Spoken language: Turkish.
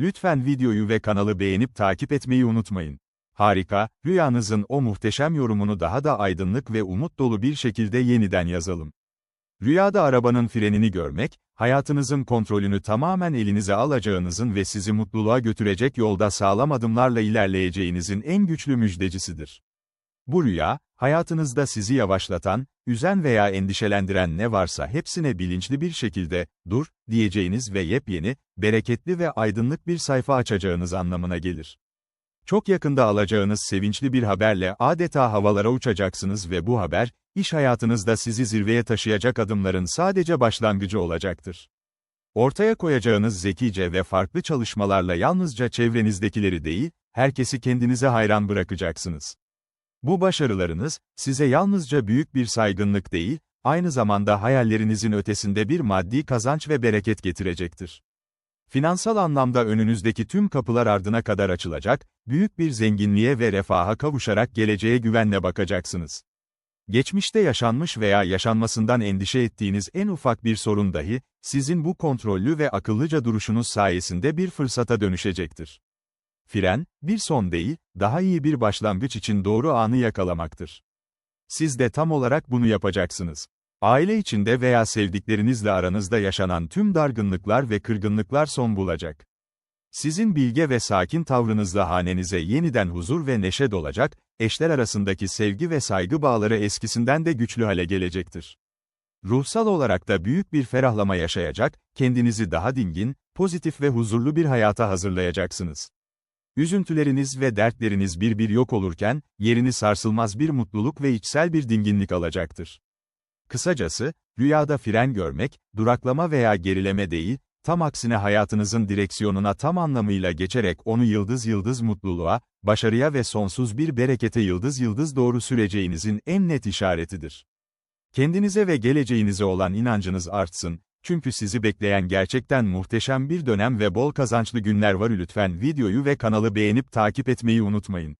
Lütfen videoyu ve kanalı beğenip takip etmeyi unutmayın. Harika, rüyanızın o muhteşem yorumunu daha da aydınlık ve umut dolu bir şekilde yeniden yazalım. Rüyada arabanın frenini görmek, hayatınızın kontrolünü tamamen elinize alacağınızın ve sizi mutluluğa götürecek yolda sağlam adımlarla ilerleyeceğinizin en güçlü müjdecisidir. Bu rüya, hayatınızda sizi yavaşlatan, üzen veya endişelendiren ne varsa hepsine bilinçli bir şekilde, dur, diyeceğiniz ve yepyeni, bereketli ve aydınlık bir sayfa açacağınız anlamına gelir. Çok yakında alacağınız sevinçli bir haberle adeta havalara uçacaksınız ve bu haber, iş hayatınızda sizi zirveye taşıyacak adımların sadece başlangıcı olacaktır. Ortaya koyacağınız zekice ve farklı çalışmalarla yalnızca çevrenizdekileri değil, herkesi kendinize hayran bırakacaksınız. Bu başarılarınız, size yalnızca büyük bir saygınlık değil, aynı zamanda hayallerinizin ötesinde bir maddi kazanç ve bereket getirecektir. Finansal anlamda önünüzdeki tüm kapılar ardına kadar açılacak, büyük bir zenginliğe ve refaha kavuşarak geleceğe güvenle bakacaksınız. Geçmişte yaşanmış veya yaşanmasından endişe ettiğiniz en ufak bir sorun dahi, sizin bu kontrollü ve akıllıca duruşunuz sayesinde bir fırsata dönüşecektir. Fren, bir son değil, daha iyi bir başlangıç için doğru anı yakalamaktır. Siz de tam olarak bunu yapacaksınız. Aile içinde veya sevdiklerinizle aranızda yaşanan tüm dargınlıklar ve kırgınlıklar son bulacak. Sizin bilge ve sakin tavrınızla hanenize yeniden huzur ve neşe dolacak, eşler arasındaki sevgi ve saygı bağları eskisinden de güçlü hale gelecektir. Ruhsal olarak da büyük bir ferahlama yaşayacak, kendinizi daha dingin, pozitif ve huzurlu bir hayata hazırlayacaksınız. Üzüntüleriniz ve dertleriniz bir bir yok olurken, yerini sarsılmaz bir mutluluk ve içsel bir dinginlik alacaktır. Kısacası, rüyada fren görmek, duraklama veya gerileme değil, tam aksine hayatınızın direksiyonuna tam anlamıyla geçerek onu yıldız yıldız mutluluğa, başarıya ve sonsuz bir berekete yıldız yıldız doğru süreceğinizin en net işaretidir. Kendinize ve geleceğinize olan inancınız artsın, çünkü sizi bekleyen gerçekten muhteşem bir dönem ve bol kazançlı günler var lütfen videoyu ve kanalı beğenip takip etmeyi unutmayın.